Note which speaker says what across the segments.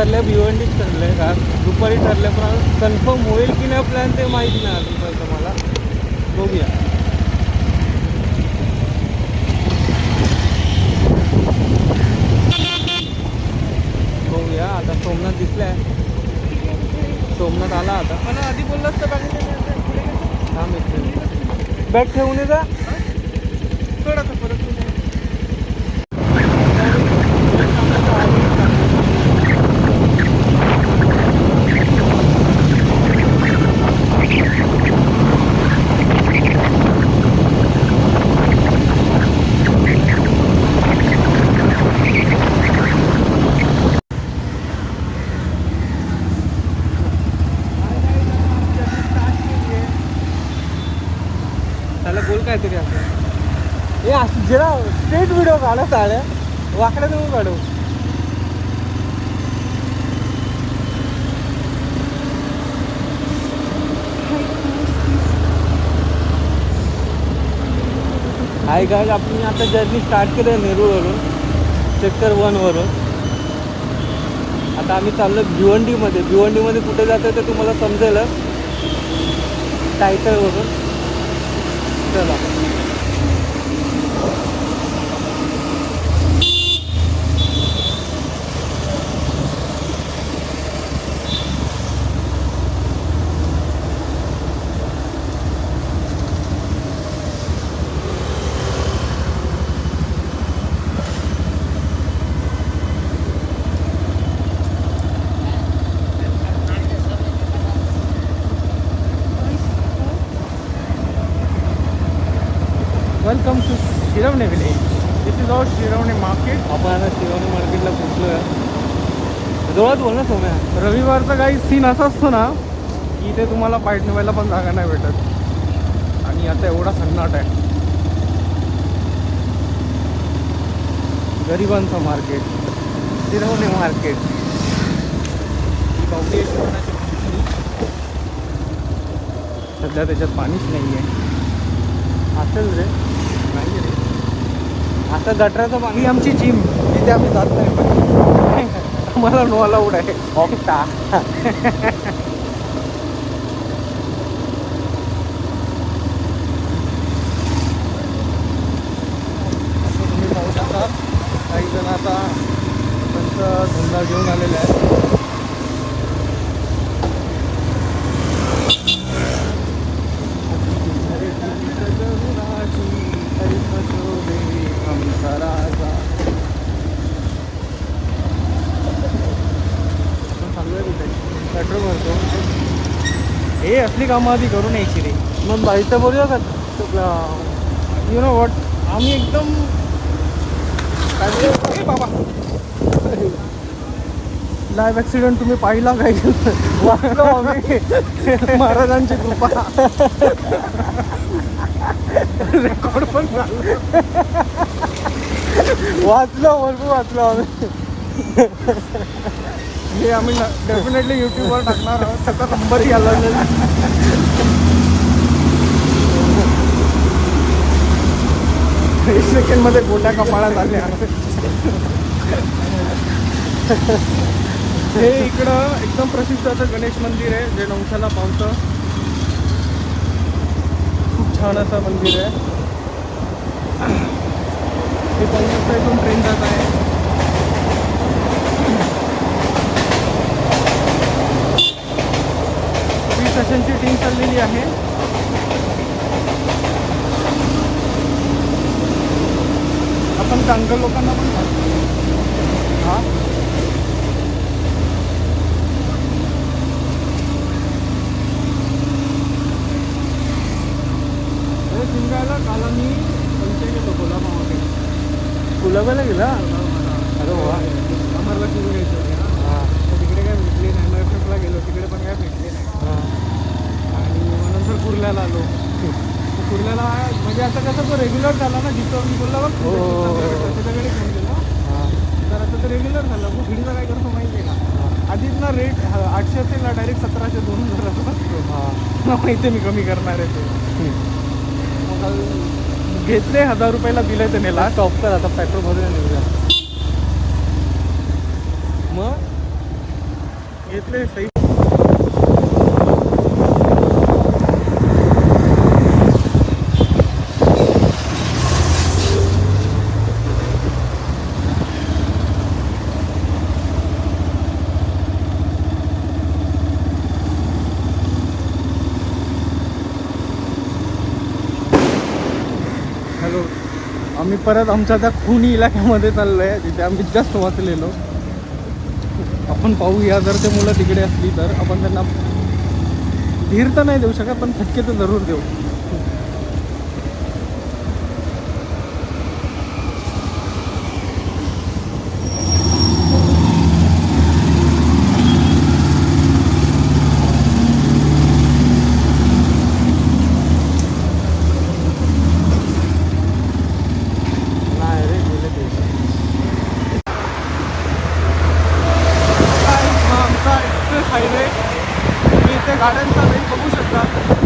Speaker 1: भिवंडीच ठरलं आहे का? दुपारी ठरलं पण कन्फर्म होईल की नाही प्लॅन ते माहीत नाही अजून मला बघूया. बघूया आता सोमनाथ दिसलाय. सोमनाथ आला आता.
Speaker 2: मला आधी
Speaker 1: एक मिनिट. बॅग ठेवून ये जा.
Speaker 2: थोडासा परत.
Speaker 1: असेल काहीतरी असं ए असं जरा स्ट्रेट व्हिडिओ काढा साड्या वाकड्या देऊन काढू. हाय काय आपण आता जर्नी स्टार्ट केलं आहे नेरूळवरून सेक्टर वनवरून आता आम्ही चाललो भिवंडीमध्ये. भिवंडीमध्ये कुठे जातं ते तुम्हाला समजेलच. टायटलवरून 对了 जोरात बोल ना सोम्या.
Speaker 2: रविवारचा काही सीन असा असतो ना की इथे तुम्हाला पाय ठेवायला पण जागा नाही भेटत. आणि आता एवढा सन्नाट आहे. गरिबांचं मार्केट
Speaker 1: शिरवणे मार्केट.
Speaker 2: सध्या त्याच्यात पाणीच नाही आहे
Speaker 1: असेल रे.
Speaker 2: नाही रे.
Speaker 1: आता गटराचं पाणी
Speaker 2: आमची जिम तिथे आम्ही जात नाही. เมื่อเรานัวเราเลยออ
Speaker 1: กตา
Speaker 2: असली कामं आधी करून यायची रे.
Speaker 1: मग बाईचं बोलूया का?
Speaker 2: यु नो वॉट आम्ही एकदम काय बाबा. लाईव्ह ॲक्सिडेंट तुम्ही पाहिला काय? वाचलो आम्ही. महाराजांची कृपा. रेकॉर्ड पण
Speaker 1: वाचलो भरपूर वाचलो आम्ही.
Speaker 2: हे आम्ही डेफिनेटली यूट्यूबवर टाकणार आहोत. त्याचा नंबरही आला नाही एक सेकंडमध्ये गोट्या कपाळात आल्या. हे इकडं एकदम प्रसिद्ध असं गणेश मंदिर आहे जे नवशाला पावतं. खूप छान असं मंदिर आहे. हे पवनाचा इथून ट्रेन जात आहे. टीम आहे. आपण चांगल्या लोकांना पण हां शिंगायला काल आम्ही पंचे गेलो कोल्हापूरमध्ये
Speaker 1: कुलाबाला गेला अरे वा
Speaker 2: आम्हाला सुरू घ्यायची होती ना
Speaker 1: हां
Speaker 2: तर तिकडे काय भेटली नाही मग गेलो तिकडे पण काय भेटली नाही
Speaker 1: हां
Speaker 2: आणि मग नंतर कुर्ल्याला आलो तर कुर्ल्याला म्हणजे आता कसं तो रेग्युलर झाला ना जिथं मी बोलला बघ
Speaker 1: हो, हो, हो.
Speaker 2: त्याच्याकडे फोन केला. तर आता ते रेग्युलर झालं. मग भिडीचा काय करतो माहिती आहे का? आधीच ना रेट आठशे असेल ना डायरेक्ट सतराशे दोन हजार असं असतो
Speaker 1: हां.
Speaker 2: मला माहिती आहे मी कमी करणार आहे ते. मग घेतले हजार रुपयाला दिले त्याने
Speaker 1: लास्ट ऑफ कर आता पेट्रोल भरून निघूया मग
Speaker 2: घेतले सही हॅलो आम्ही परत आमच्या त्या खुनी इलाक्यामध्ये चाललो आहे जिथे आम्ही जस्ट वाचलेलो. आपण पाहूया जर ते मुलं तिकडे असली तर आपण त्यांना धीर तर नाही देऊ शकत पण फटके तर जरूर देऊ
Speaker 1: नाही रे गेले ते
Speaker 2: हा आमचा एक्सप्रेस हायवे गार्डनचा इथे वेग बघू शकता.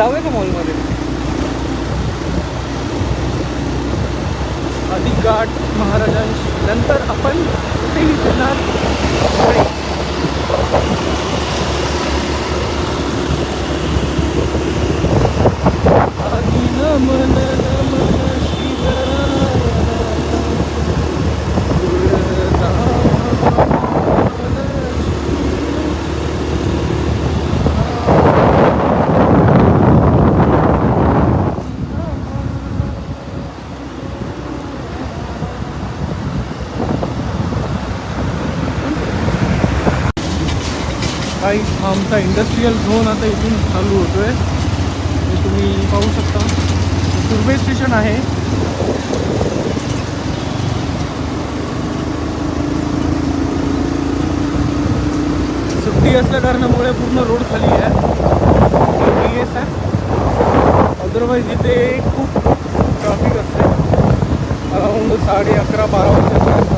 Speaker 1: जाऊया का मॉलमध्ये
Speaker 2: अधिक घाट महाराजांशी. नंतर आपण कुठेही जाणार आमचा इंडस्ट्रीयल झोन आता इथून चालू होतोय. हे तुम्ही पाहू शकता. सुरवे स्टेशन आहे. सुट्टी असल्या पूर्ण रोड खाली आहे. बी एस आहे अदरवाईज इथे खूप ट्रॅफिक अराऊंड साडे अकरा, बारा वाजेपर्यंत